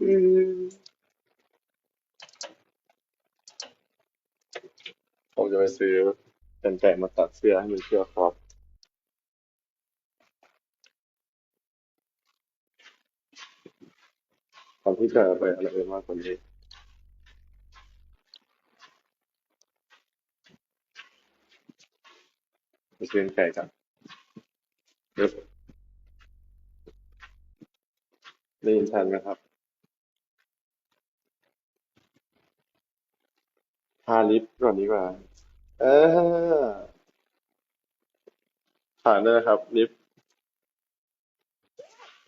อืมผมจะไปซื้อเป็นแต่มาตัดเสื้อให้มันเสื้อครอปก่อนที่จะไปอะไรมากกว่านี้ไปซื้อไก่กัน เดี๋ยวได้ยินชันไหมครับทาลิปก่อนดีกว่า เออผ่านด้วยนะครับ ลิป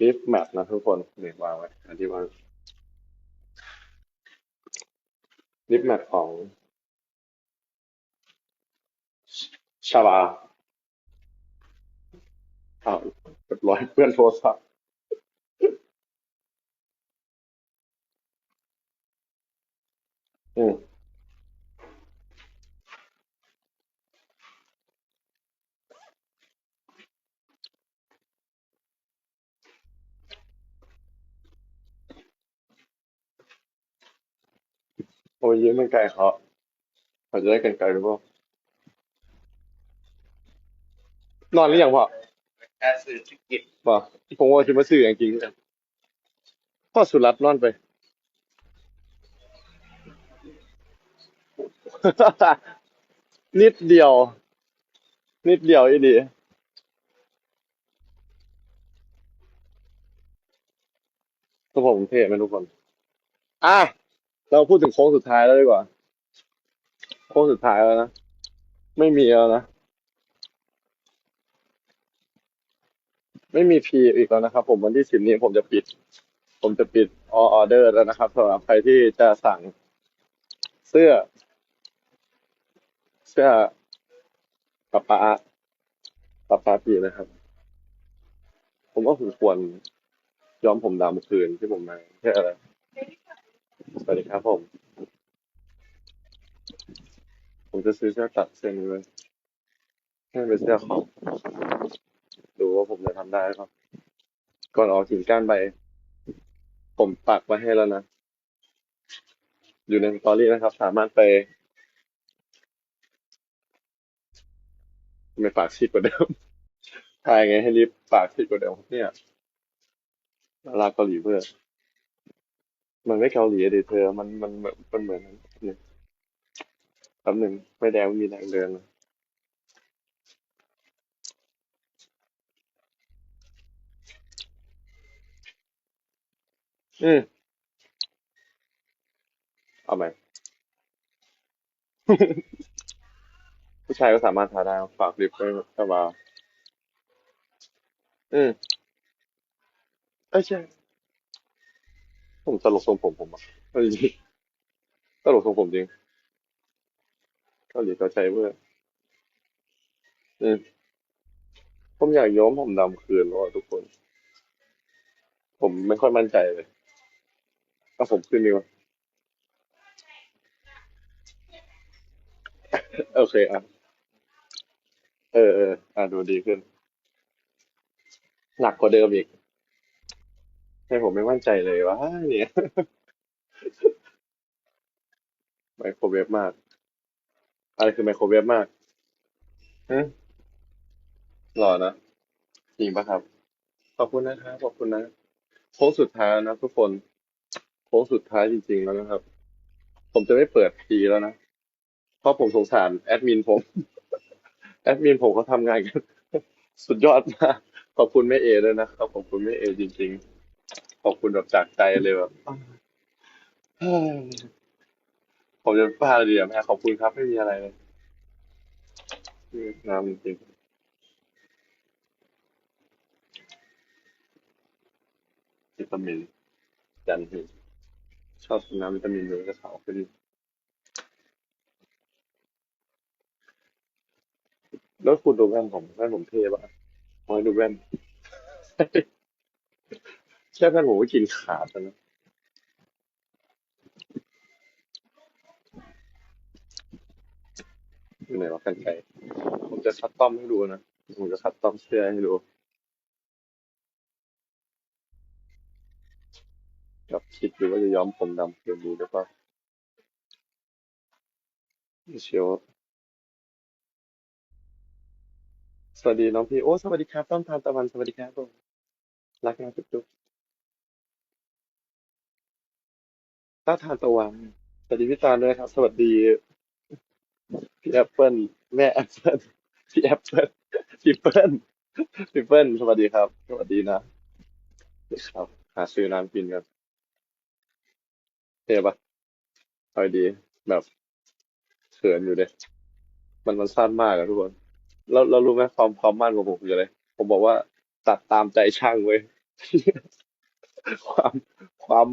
ลิปแมทนะทุกคนเนี่ยวางไว้อันที่วางลิปแมทของชาบา อ้าวเรียบร้อยเพื่อนโทรศัพท์อืมโอ้ยยืมมันไกลเขาเขาจะได้กันไกลหรือเปล่านอนหรือยังพ่อ แค่สื่อธุรกิจบ่ผมว่าจะมาซื้ออย่างจริงพ่อสุรัตน์นอนไป นิดเดียว นิดเดียวอีดีตัวผมเท่ไหมทุกคน อะ เราพูดถึงโค้งสุดท้ายแล้วดีกว่า โค้งสุดท้ายแล้วนะ ไม่มีแล้วนะ ไม่มีพีอีกแล้วนะครับ ผมวันที่สิบนี้ผมจะปิด ผมจะปิดออเดอร์แล้วนะครับสำหรับใครที่จะสั่งเสื้อ เสื้อปะปะปะปะปีนะครับ ผมว่าผมควรย้อมผมดำคืนที่ผมมาแค่อะไรสวัสดีครับผม ผมจะซื้อเสื้อตัดเส้นเลยให้มันเป็นเสื้อของ ดูว่าผมจะทำได้หรือเปล่าก่อนออกกิ่งก้านใบผมปักไว้ให้แล้วนะ อยู่ในสตอรี่นะครับ สามารถไปไม่ปากชิดกว่าเดิมทายไงให้รีบปากชิดกว่าเดิมเนี่ยดาเกาหลีเพื่อมันไม่เกาหลีอะดิเธอ มันมันมันเหมือนนี่แป๊บหนึ่งไม่แดงไม่มีแรงเดินเลย อืม เอาไหม ผู้ชายก็สามารถทาได้ฝากลิปไว้สบายอืมเอ้ยใช่ ผมตลกทรงผมผมอะเอาจริงๆตลกทรงผมจริงเกาหลีเกาใจเพื่ออืมผมอยากย้อมผมดำคืนแล้วอะทุกคน ผมไม่ค่อยมั่นใจเลย เอาผมขึ้นดีกว่าโอเคอะ เออเอออะดูดีขึ้น หนักกว่าเดิมอีกให้ผมไม่มั่นใจเลยว่าเนี่ยไมโครเวฟมาก อะไรคือไมโครเวฟมากฮะหล่อนะจริงปะครับ ขอบคุณนะครับ ขอบคุณนะโค้งสุดท้ายนะทุกคน ค้งสุดท้ายจริง ๆ แล้วนะครับ ผมจะไม่เปิดทีแล้วนะ เพราะผมสงสารแอดมินผม แอดมินผมเขาทำงานกันสุดยอดมากขอบคุณแม่เอด้วยนะครับขอบคุณแม่เอจริง ๆ ขอบคุณแบบจากใจเลยแบบผมจะพาเดียวแม่ขอบคุณครับไม่มีอะไรเลยงามจริงๆวิตามินยันหิ ชอบกินน้ำวิตามินเลยอะจะขาวขึ้นแล้วคุณดูแว่นผมแว่นผมเท่ปะมอยดูแว่นแค่แว่นผมก็กินขาดแล้วนะอยู่ไหนวะกันไกรผมจะคัดต้อมให้ดูนะ ผมจะคัดต้อมเสื้อให้ดู กับคิดอยู่ว่าจะย้อมผมดำคืนนี้หรือเปล่าเชียวสวัสดีน้องพี่โอ้สวัสดีครับต้อมทานตะวันสวัสดีครับผมรักนะจุ๊บจุ๊บต้าทานตะวันสวัสดีพี่ตาลด้วยครับ สวัสดีพี่แอปเปิลแม่แอปเปิลพี่แอปเปิลพี่เปิลพี่เปิลสวัสดีครับ สวัสดีนะ ครับ หาซื้อน้ำกินกัน เท่ปะเอาดีแบบเขินอยู่เด้มันมันสั้นมากอะทุกคนเราเรารู้ไหมความความมั่นของผมคืออะไรผมบอกว่าตัดตามใจช่างเว้ยความความ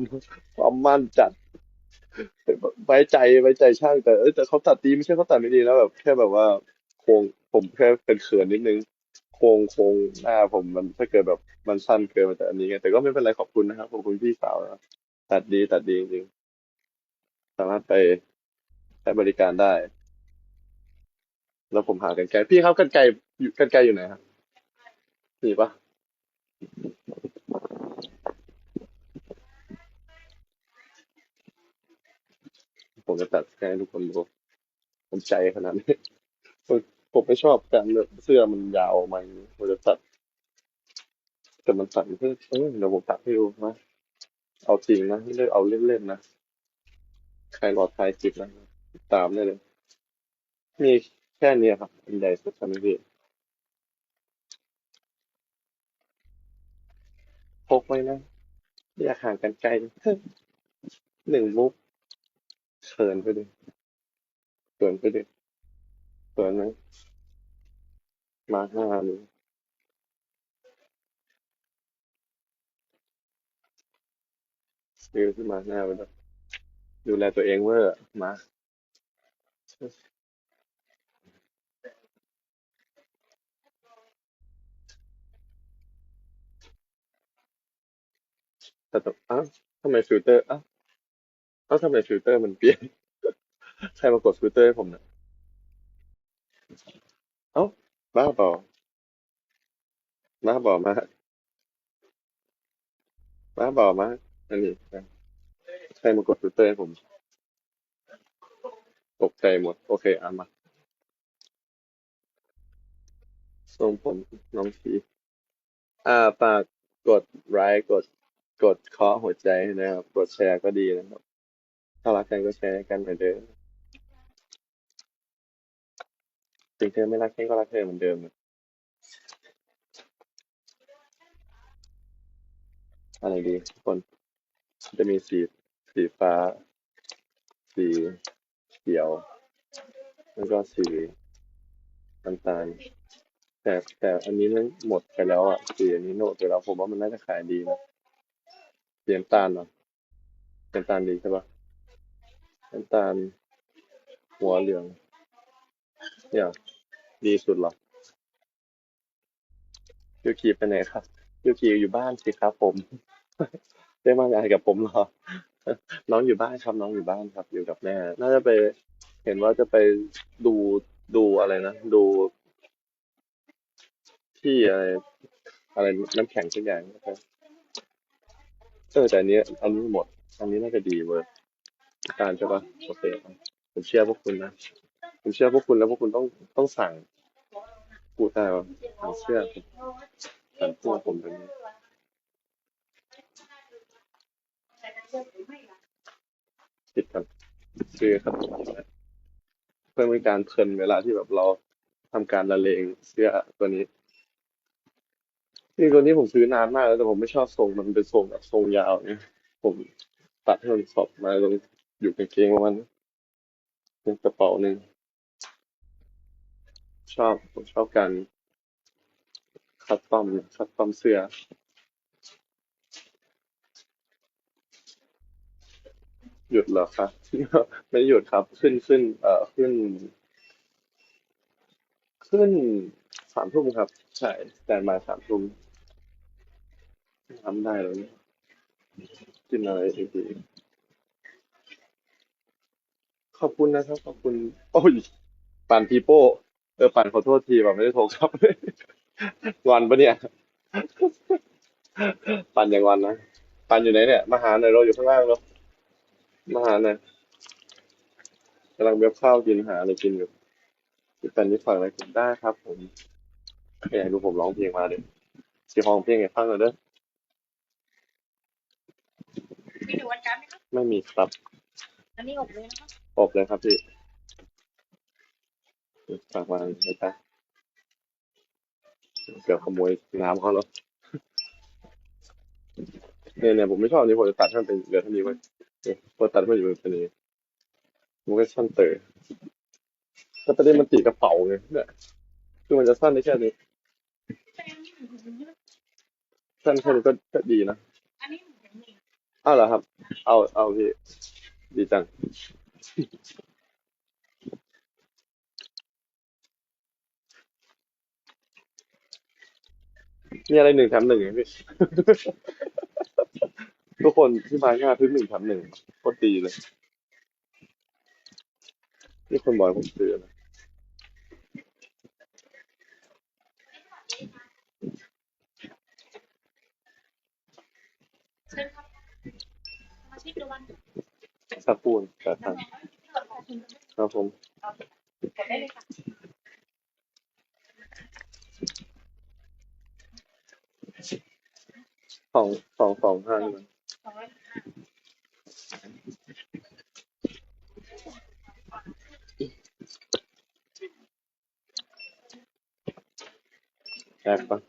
ความมั่นจัดไว้ใจไว้ใจช่าง แต่เอแต่เขาตัดดีไม่ใช่เขาตัดไม่ดีนะแบบ แค่แบบว่าโครงผมแค่เป็นเขินนิดนึงโครงโครงหน้าผมมันถ้าเกิดแบบมันสั้นเกินไปแต่อันนี้ไงแต่ก็ไม่เป็นไรขอบคุณนะครับขอบคุณพี่สาวนะตัดดีตัดดีจริง สามารถไปใช้บริการได้ แล้วผมหากันไกลพี่ครับกันไกลอยู่กันไกลอยู่ไหนครับมีปะผมจะตัดให้ทุกคนดูผมใจขนาดนี้ผมไม่ชอบการเสื้อมันยาวออกมาอย่างนี้ผมจะตัดแต่มันตัดเพื่อเออเดี๋ยวผมตัดให้ดูนะเอาจริงนะไม่ได้เอาเล่นๆนะ ใครรอทายจิบนะติดตามได้เลย มีแค่นี้ครับอันใหญ่สุดใช่ไหมพี่พกไว้นะอย่าห่างกันไกลหนึ่งมุกเขินไปดิเขินไปดิเขินไหมมาห้าเลยซื้อขึ้นมาหน้าไปแล้ว ดูแลตัวเองเวอร์มาแต่ต้องอ้าวทำไมฟิลเตอร์อ้าวเอ้าวทำไมฟิลเตอร์มันเปลี่ยน ใครมากดฟิลเตอร์ให้ผมเนี่ยเอ้าบ้าเปล่าบ้าเปล่ามากบ้าเปล่ามากอันนี้ ครมากดฟิลเตอร์ให้ผม ตกใจหมด โอเคเอะมาส่งผมน้องทีอ่าฝากกดไลค์กดกดเคาะหัวใจนะครับ กดแชร์ก็ดีนะครับ ถ้ารักกันก็แชร์กันเหมือนเดิมถึงเธอไม่รักฉันก็รักเธอเหมือนเดิมอะไรดีทุกคนจะมีสี สีฟ้า สีเขียว แล้วก็สีน้ำตาล แต่แต่อันนี้มันหมดไปแล้วอะ สีอันนี้หมดไปแล้วผมว่ามันน่าจะขายดีนะสีน้ำตาลเนาะน้ำตาลดีใช่ปะน้ำตาล หัวเหลือง เนี่ยดีสุดหรอยูคีไปไหนครับยูคีอยู่บ้านสิครับผม ได้มางานกับผมเหรอ น้องอยู่บ้านครับ น้องอยู่บ้านครับ อยู่กับแม่ น่าจะไป เห็นว่าจะไปดูดูอะไรนะ ดู ที่อะไร อะไรน้ำแข็งสักอย่างนะครับเออแต่อันนี้อันนี้หมด อันนี้น่าจะดีเว้ยการใช่ปะโอเคผมเชื่อพวกคุณนะ ผมเชื่อพวกคุณแล้วพวกคุณต้องต้องสั่งพูดได้ว่าสั่งเสื้อสั่งพวกผมแบบนี้ คิดกันซื้อครับเพื่อเป็นการเพลินเวลาที่แบบเราทำการละเลงเสื้อตัวนี้นี่ตัวนี้ผมซื้อนานมากแล้วแต่ผมไม่ชอบทรงมันเป็นทรงแบบทรงยาวเนี่ยผมตัดให้มันขอบมาตรงอยู่กางเกงประมาณนี้เป็นกระเป๋าหนึ่งชอบผมชอบการคัดต้อมคัดต้อมเสื้อ หยุดเหรอครับไม่หยุดครับขึ้นขึ้น เอ่อขึ้น ขึ้นสามทุ่มครับ ใช่แตนบายสามทุ่มทำได้แล้วเนี่ยกินอะไรดีๆขอบคุณนะครับ ขอบคุณ โอ้ยปั่นพีโป้เออปั่นขอโทษทีแบบไม่ได้โทรครับ งอนปะเนี่ย ปั่นอย่างงอนนะปันอยู่ไหนเนี่ยมาหาหน่อยเราอยู่ข้างล่างเนาะ มาหาหน่อยกำลังเว็บข้าวกินหาอะไรกินอยู่พี่ปันนี่ฟังอะไรผมได้ครับผมอยากให้ดูผมร้องเพลงมาเดี๋ยวสีห้องเพลงให้ฟังหน่อยเด้อมีดูวันการไหมคะไม่มีครับอันนี้อบเลยนะคะอบเลยครับพี่ฝากมาเลยครับเกือบขโมยน้ำเขาแล้วเนี่ยเนี่ยผมไม่ชอบอันนี้ผมจะตัดให้มันเป็นเหลือเท่านี้ไว้ เนี่ยพอตัดมันอยู่เป็นนี้มันก็สั้นเต๋อแต่ประเด็นมันติดกระเป๋าไงเนี่ยคือมันจะสั้นได้แค่นี้ สั้นแค่นี้ก็ก็ดีนะอันนี้หนูถึงนี่อ้าวเหรอครับ เอาเอาพี่ดีจัง มีอะไรหนึ่งแถมหนึ่งไงพี่ ทุกคนที่มาง่ายซื้อหนึ่งแถมหนึ่งโคตรดีเลยนี่คนบอกให้ผมซื้อนะเชิญครับมาชิดดูวันสักปูนแปดพันครับผม กดได้เลยค่ะสองสองสองห้าใช่ไหมสองร้อยแอบปะ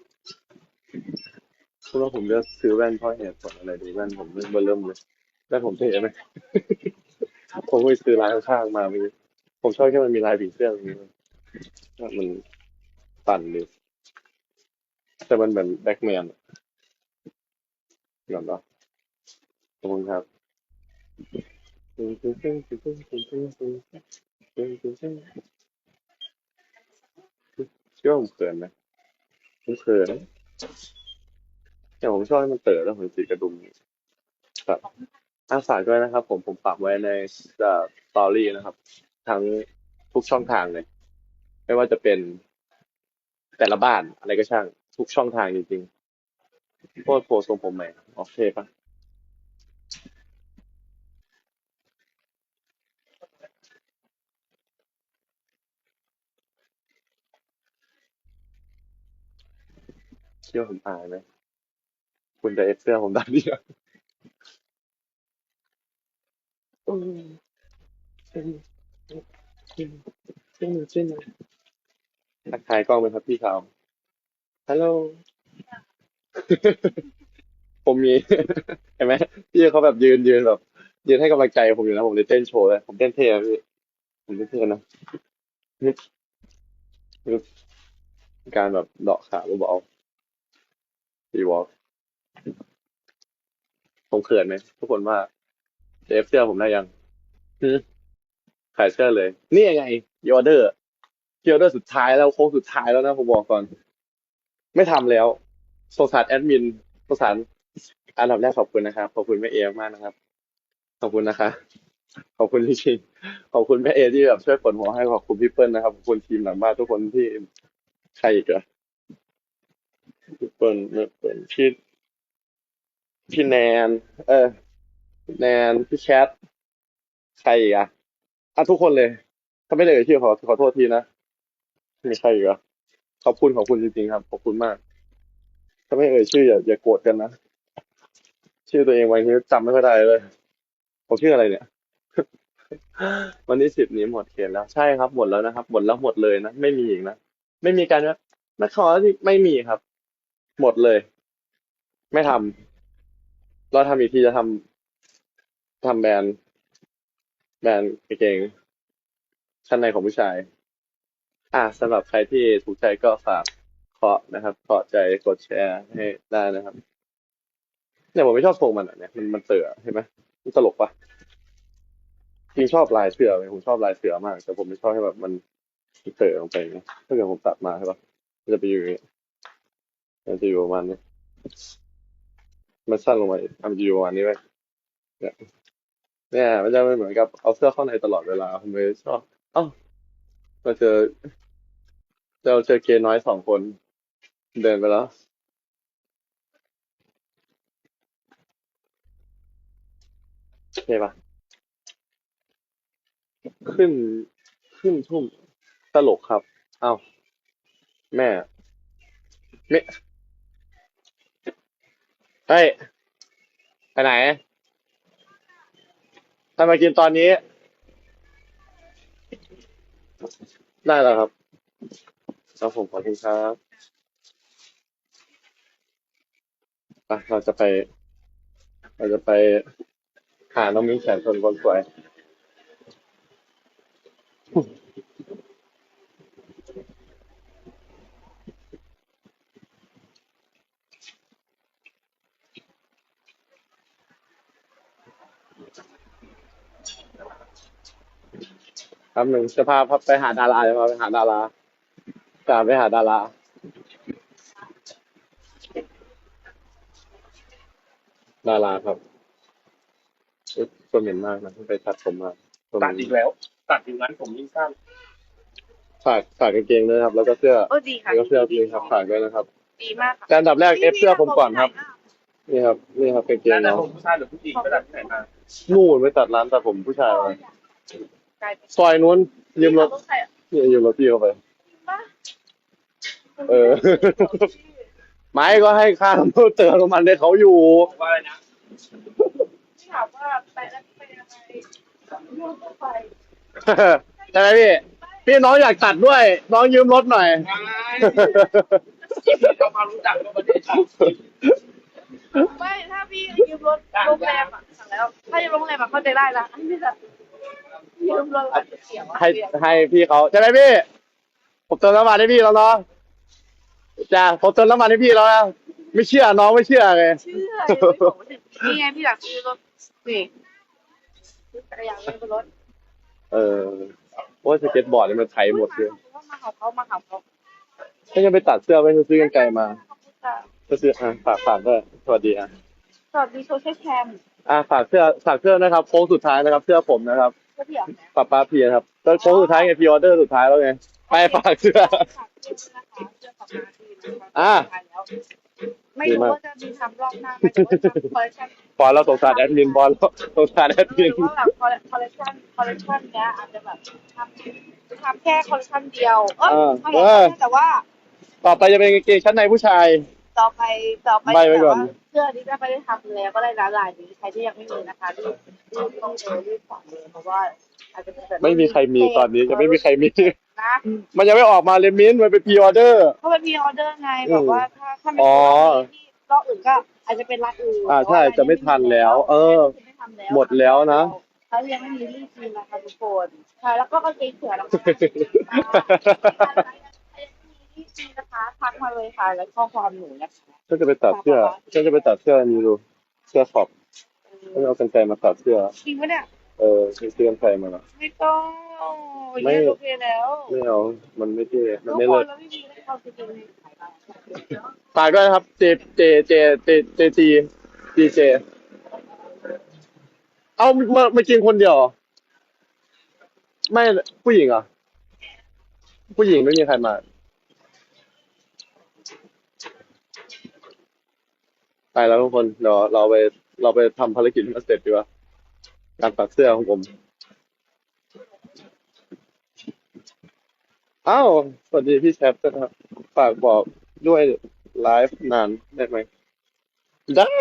คุณว่าผมจะซื้อแว่นเพราะเหตุผลอะไรดีแว่นผมไม่เบอร์เริ่มเลยแว่นผมเท่ไหม ผมไปซื้อร้านข้างๆมาเมื่อกี้ผมชอบแค่มันมีลายผีเสื้อตรงนี้มันมันปั่นดีแต่มันเหมือนแบ็กแมนก่อนเนาะ ขอบคุณครับเชื่อว่าผมเขินไหมผมเขินแต่ผมชอบให้มันเต๋อแล้วผมสีกระดุมครับอาฝาด้วยนะครับ ผมผมฝากไว้ในสตอรี่นะครับ ทั้งทุกช่องทางเลย ไม่ว่าจะเป็นแต่ละบ้านอะไรก็ช่าง ทุกช่องทางจริงๆโคตรโพสทรงผมใหม่ โอเคปะ เชื่อผมอายไหมคุณจะเอฟเสื้อผมได้ดีอะอืมอืมอืมอืมอืมทักทายกล้องไหมครับพี่เขาฮัลโหล ผมมี เห็นไหมพี่เขาแบบยืนยืนแบบ ยืนให้กำลังใจผมอยู่นะ ผมเลยเต้นโชว์เลย ผมเต้นเท่นะพี่ผมเต้นเท่นะนี่นี่การแบบเดาะขาเบาๆ ดีวอล์กผมเขินไหมทุกคนว่าเอฟเสื้อผมได้ยังหืมขายเสื้อเลย นี่ยังไงยอเดอร์ยอเดอร์สุดท้ายแล้วโค้งสุดท้ายแล้วนะผมบอกก่อน ไม่ทำแล้วสงสารแอดมินสงสารอันดับแรกขอบคุณนะครับ ขอบคุณแม่เอมากนะครับ ขอบคุณนะคะขอบคุณจริงๆขอบคุณแม่เอที่แบบช่วยฝนหัวให้ขอบคุณพี่เปิ้ลนะครับขอบคุณทีมหลังบ้านทุกคนที่ใครอีกอะ พี่เปิ้ลแม่เปิ้ลพี่พี่แนน เออแนนพี่แคทใครอีกอะอะทุกคนเลยถ้าไม่ได้เอ่ยชื่อขอขอโทษทีนะมีใครอีกอะขอบคุณขอบคุณจริงๆครับ ขอบคุณมาก ถ้าไม่เอ่ยชื่ออย่าอย่าโกรธกันนะชื่อตัวเองวันนี้จำไม่ค่อยได้เลยผมชื่ออะไรเนี่ย วันที่สิบนี้หมดเขตแล้วใช่ครับหมดแล้วนะครับหมดแล้วหมดเลยนะไม่มีอีกนะไม่มีการว่านักขอที่ไม่มีครับ หมดเลย ไม่ทำเราทำอีกทีจะทำทำแบรนด์แบรนด์กางเกงชั้นในของผู้ชาย อะสำหรับใครที่ถูกใจก็ฝากเคาะนะครับเคาะใจกดแชร์ให้ได้นะครับเนี่ยผมไม่ชอบทรงมันอะเนี่ยมันมันเต๋อใช่ไหมมันตลกปะจริงชอบลายเสือเลยผมชอบลายเสือมาก แต่ผมไม่ชอบให้แบบมันเต๋อลงไปอย่างเงี้ยถ้าเกิดผมตัดมาใช่ปะมันจะไปอยู่อย่างเงี้ย มันจะอยู่ประมาณนี้มันสั้นลงมาอีกมันจะอยู่ประมาณนี้ไว้ยเนี่ยเนี่ยมันจะไม่เหมือนกับเอาเสื้อเข้าในตลอดเวลาผมไม่ชอบอ้าเราเจอเราเจอเกน้อยสองคน เดินไปแล้วเคปะขึ้นขึ้นทุ่มตลกครับ เอ้า แม่ไม่ เฮ้ยไปไหนทำไมกินตอนนี้ ได้แล้วครับครับผมขอบคุณครับไปเราจะไป เราจะไปหาน้องมิ้งแสนทนคนสวย ครับหนึ่งจะพาไปหาดาราจะพาไปหาดาราจะไปหาดาราดาราครับเอ๊ะตัวเหม็นมากนะเพิ่งไปตัดผมมาตัวเหตัม็ดนอีกแล้ว ตัดอย่างนั้นผมยิ่งสั้นฝากฝากกางเกงด้วยนะครับ แล้วก็เสื้อโอ้ดีค่ะแล้วก็เสื้อพี่ครับฝากด้วยนะครับ ดีมากค่ะแต่อันดับแรกเอฟเสื้อผมก่อนครับ นี่ครับ นี่ครับกางเกงแล้วแต่เนาะผมผู้ชายหรือผู้หญิงไปตัดที่ไหนมานู่นไปตัดร้านตัดผมผู้ชายมา กลายเป็นซอยนู้นยืมรถใครอะนี่ยืมรถพี่เข้าไปป้าเออ ไม่ก็ให้ค่าน้ำมันเติมน้ำมันให้เขาอยู่ว่าอะไรนะที่ถามว่าไปแล้วไปยังไงลูกก็ไปใช่ไหมพี่ พี่น้องอยากตัดด้วย น้องยืมรถหน่อยไม่เรามารู้จักกันประเทศชาติไม่ถ้าพี่ยืมรถโรงแรมอะสั่งแล้ว ถ้ายืมโรงแรมอะเข้าใจได้นะอันนี้แบบ ให้ให้พี่เขาใช่ไหมพี่ ผมเติมน้ำมันให้พี่แล้วเนาะจ้าผมเติมน้ำมันให้พี่แล้วนะไม่เชื่อน้องไม่เชื่อไงเชื่อยังไม่บอกว่าถึงนี่ไงพี่อยากซื้อรถนี่ซื้อจักรยานเล่นบนรถเออโอ้ยสเก็ตบอร์ดนี่มันไถหมดเลยมาหาเขามาหาเขาถ้าจะไปตัดเสื้อไปซื้อกันไกลมาขอบคุณค่ะจะซื้ออะฝากฝากด้วยสวัสดีอะสวัสดีโซเชียลแคมอะฝากเสื้อฝากเสื้อนะครับโค้งสุดท้ายนะครับ เสื้อผมนะครับ ก็เดี๋ยวนะป้าป้าเพียครับตอนโค้งสุดท้ายไงพีออเดอร์สุดท้ายแล้วไงไปฝากเสื้อ อ่าไม่รู้ว่าจะมีทำรอบหน้าไหมแต่ว่าทำคอลเลคชันบอลเราสงสารแอดมินบอลเราสงสารแอดหมิรืนอว่าแบบคอลเลคชันคอลเลคชันเนี้ยอาจจะแบบทำทำแค่คอลเลคชันเดียว เออไม่ใช่แต่ว่า ต่อไปจะเป็นกางเกงชั้นในผู้ชาย ต่อไปต่อไปใบไว้แต่ก่อนว่าเสื้อนี้ก็ไม่ได้ทำแล้วก็ได้ร้านลายนี้ใครที่ยังไม่มีนะคะรีบรีบต้องเลยรีบสั่งเลยเพราะว่าอาจจะเป็นแบบไม่มีใครมีตอนนี้จะไม่มีใครมี นะมันยังไม่ออกมาเลยมิ้นท์มันเป็นพีออเดอร์ เพราะมันมีออเดอร์ไงแบบว่าถ้าถ้าไม่อ๋อที่รอบอื่นก็อาจจะเป็นร้านอื่นอ่าใช่จะไม่ทันแล้วเออไม่ทำแล้วหมดแล้วนะ เขายังไม่มีรีบกินนะคะทุกคนใช่แล้วก็กางเกงเสือแล้วก็ รีบกินนะคะทักมาเลยค่ะแล้วข้อความหนูนะคะฉันจะไปตัดเสื้อฉันจะไปตัดเสื้อนี่ดูเสื้อขอบฉันเอากันไกรมาตัดเสื้อจริงปะเนี่ยเออซื้อเสื้อกันไกรมาแล้วไม่ต้องไม่ไม่โอเคแล้วไม่เอามันไม่เท่มันทุกไม่คเลินศแล้วไม่มีให้เขาจริงๆเลยขายได้ฝากด้วยนะครับ เจเจเจเจเจจีจีเจเอามามากินคนเดียวเหรอไม่ผู้หญิงเหรอผู้หญิงไม่มีใครมา ไปแล้วทุกคนเดี๋ยวเราไปเราไปทำภารกิจมันเสร็จดีกว่าการตัดเสื้อของผมอ้าวสวัสดีพี่แชปนะครับฝากบอกด้วยไลฟ์นานได้ไหมได้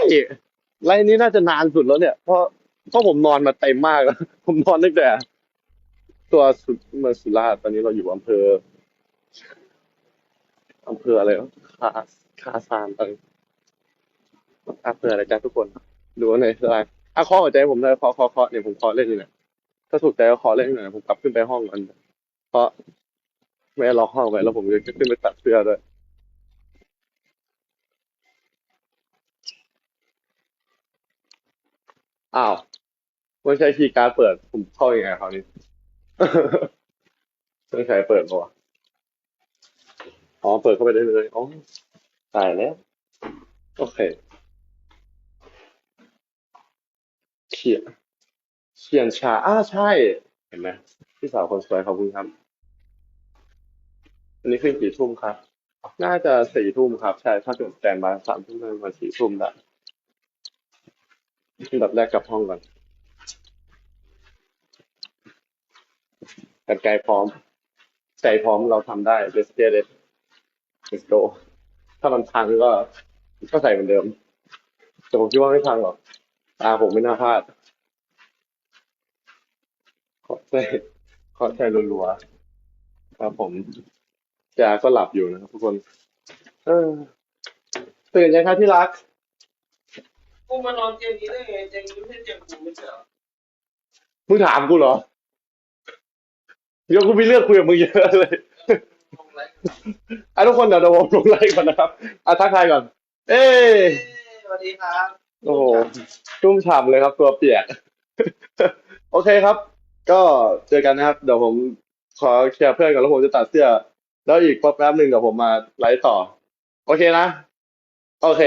ไลฟ์นี้น่าจะนานสุดแล้วเนี่ย เพราะเพราะผมนอนมาเต็มมากแล้วผมนอนตั้งแต่ ตัวสุดเมืองสุราษฎร์ตอนนี้เราอยู่อำเภออำเภออะไรวะคาคาซานอะไร อำเภออะไรจ้าทุกคนดูในไลฟ์อะเคาะหัวใจผมเลยเคาะเคาะเคาะเนี่ยผมเคาะเล่นอยู่เนี่ยถ้าถูกใจก็เคาะเล่นหน่อยผมกลับขึ้นไปห้องก่อนเพราะไม่ล็อกห้องไว้แล้วผมจะขึ้นไปตัดเสื้อด้วยอ้าวไม่ใช่คีย์การ์ดเปิด ผมเข้ายังไงคราวนี้ต้องใช้เปิดปะวะอ๋อ เปิดเข้าไปได้เลย อ๋อตายแล้ว โอเค ฉียเฉียนชาอ่าใช่ เห็นไหมพี่สาวคนสวยขอบคุณครับ อันนี้ขึ้นสี่ทุ่มครับ น่าจะสี่ทุ่มครับ ใช่ ถ้าเกิดแตนบายสามทุ่มเลยมาสี่ทุ่มละอันดับแรกกลับห้องก่อนกันไกยพร้อม ใจพร้อมเราทำได้ let's get it let's go ถ้ามันพังก็ก็ใส่เหมือนเดิม แต่ผมคิดว่าไม่พังหรอก ตาผมไม่น่าพลาดขอใจขอใจรัวๆครับผมจาก็หลับอยู่นะครับทุกคน เออตื่นยังครับที่รัก กูมานอนเตียงนี้ได้ไงเตียงนี้ไม่ใช่เตียงกูไม่ใช่เหรอมึงถามกูเหรอเดี๋ยวกูมีเรื่องคุยกับมึงเยอะเลยลงไลฟ์อะทุกคนเดี๋ยวเดี๋ยวผมลงไลน์ก่อนนะครับอะทักทายก่อน เอ้ยสวัสดีครับ โอ้โหชุ่มฉ่ำเลยครับตัวเปียก โอเคครับ ก็เจอกันนะครับ เดี๋ยวผมขอเคลียร์เพื่อนก่อนแล้วผมจะตัดเสื้อ แล้วอีกแป๊บๆหนึ่งเดี๋ยวผมมาไลฟ์ต่อ โอเคนะ โอเค